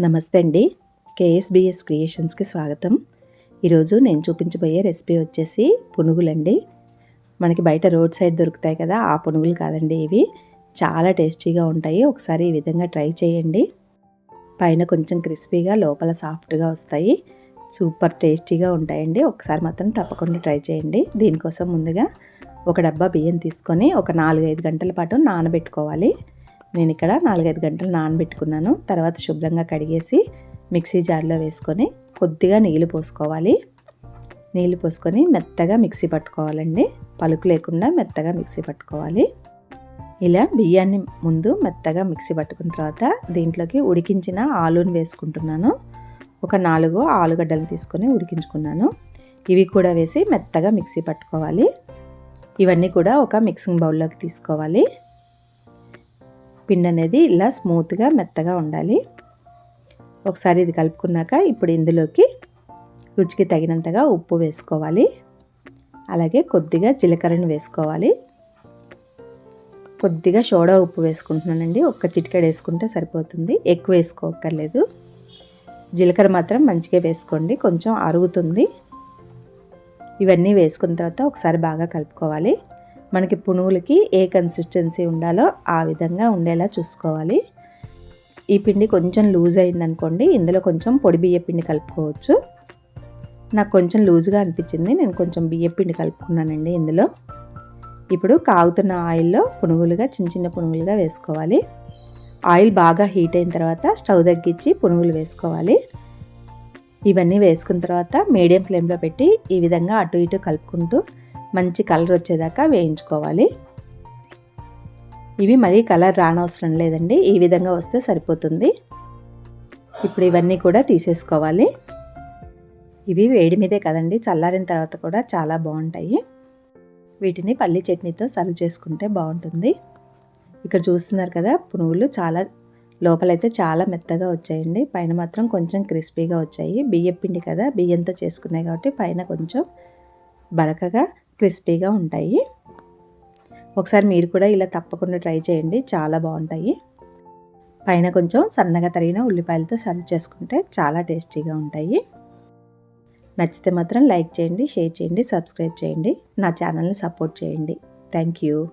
నమస్తే అండి. కేఎస్బిఎస్ క్రియేషన్స్కి స్వాగతం. ఈరోజు నేను చూపించబోయే రెసిపీ వచ్చేసి పునుగులండి. మనకి బయట రోడ్ సైడ్ దొరుకుతాయి కదా ఆ పునుగులు కాదండి ఇవి. చాలా టేస్టీగా ఉంటాయి. ఒకసారి ఈ విధంగా ట్రై చేయండి. పైన కొంచెం క్రిస్పీగా లోపల సాఫ్ట్గా వస్తాయి. సూపర్ టేస్టీగా ఉంటాయండి. ఒకసారి మాత్రం తప్పకుండా ట్రై చేయండి. దీనికోసం ముందుగా ఒక డబ్బా బియ్యం తీసుకొని ఒక నాలుగైదు గంటల పాటు నానబెట్టుకోవాలి. నేను ఇక్కడ నాలుగైదు గంటలు నానబెట్టుకున్నాను. తర్వాత శుభ్రంగా కడిగేసి మిక్సీ జార్లో వేసుకొని కొద్దిగా నీళ్ళు పోసుకోవాలి. నీళ్ళు పోసుకొని మెత్తగా మిక్సీ పట్టుకోవాలండి. పలుకు లేకుండా మెత్తగా మిక్సీ పట్టుకోవాలి. ఇలా బియ్యాన్ని ముందు మెత్తగా మిక్సీ పట్టుకున్న తర్వాత దీంట్లోకి ఉడికించిన ఆలుని వేసుకుంటున్నాను. ఒక నాలుగు ఆలుగడ్డలు తీసుకొని ఉడికించుకున్నాను. ఇవి కూడా వేసి మెత్తగా మిక్సీ పట్టుకోవాలి. ఇవన్నీ కూడా ఒక మిక్సింగ్ బౌల్లోకి తీసుకోవాలి. పిండి అనేది ఇలా స్మూత్గా మెత్తగా ఉండాలి. ఒకసారి ఇది కలుపుకున్నాక ఇప్పుడు ఇందులోకి రుచికి తగినంతగా ఉప్పు వేసుకోవాలి. అలాగే కొద్దిగా జీలకర్రను వేసుకోవాలి. కొద్దిగా సోడా ఉప్పు వేసుకుంటున్నానండి. ఒక్క చిటికాడ వేసుకుంటే సరిపోతుంది. ఎక్కువ వేసుకోక్కర్లేదు. జీలకర్ర మాత్రం మంచిగా వేసుకోండి. కొంచెం అరుగుతుంది. ఇవన్నీ వేసుకున్న తర్వాత ఒకసారి బాగా కలుపుకోవాలి. మనకి పునుగులకి ఏ కన్సిస్టెన్సీ ఉండాలో ఆ విధంగా ఉండేలా చూసుకోవాలి. ఈ పిండి కొంచెం లూజ్ అయిందనుకోండి ఇందులో కొంచెం పొడి బియ్య పిండి కలుపుకోవచ్చు. నాకు కొంచెం లూజ్గా అనిపించింది నేను కొంచెం బియ్య పిండి కలుపుకున్నానండి ఇందులో. ఇప్పుడు కాగుతున్న ఆయిల్లో పునుగులుగా చిన్న చిన్న పునుగులుగా వేసుకోవాలి. ఆయిల్ బాగా హీట్ అయిన తర్వాత స్టవ్ తగ్గించి పునుగులు వేసుకోవాలి. ఇవన్నీ వేసుకున్న తర్వాత మీడియం ఫ్లేమ్లో పెట్టి ఈ విధంగా అటు ఇటు కలుపుకుంటూ మంచి కలర్ వచ్చేదాకా వేయించుకోవాలి. ఇవి మరీ కలర్ రానవసరం లేదండి. ఈ విధంగా వస్తే సరిపోతుంది. ఇప్పుడు ఇవన్నీ కూడా తీసేసుకోవాలి. ఇవి వేడి మీదే కదండి. చల్లారిన తర్వాత కూడా చాలా బాగుంటాయి. వీటిని పల్లి చట్నీతో సర్వ్ చేసుకుంటే బాగుంటుంది. ఇక్కడ చూస్తున్నారు కదా పునుగులు చాలా లోపలైతే చాలా మెత్తగా వచ్చాయండి. పైన మాత్రం కొంచెం క్రిస్పీగా వచ్చాయి. బియ్యం పిండి కదా బియ్యంతో చేసుకున్నాయి కాబట్టి పైన కొంచెం బరకగా క్రిస్పీగా ఉంటాయి. ఒకసారి మీరు కూడా ఇలా తప్పకుండా ట్రై చేయండి. చాలా బాగుంటాయి. పైన కొంచెం సన్నగా తరిగిన ఉల్లిపాయలతో సర్వ్ చేసుకుంటే చాలా టేస్టీగా ఉంటాయి. నచ్చితే మాత్రం లైక్ చేయండి షేర్ చేయండి సబ్స్క్రైబ్ చేయండి. నా ఛానల్ని సపోర్ట్ చేయండి. Thank you.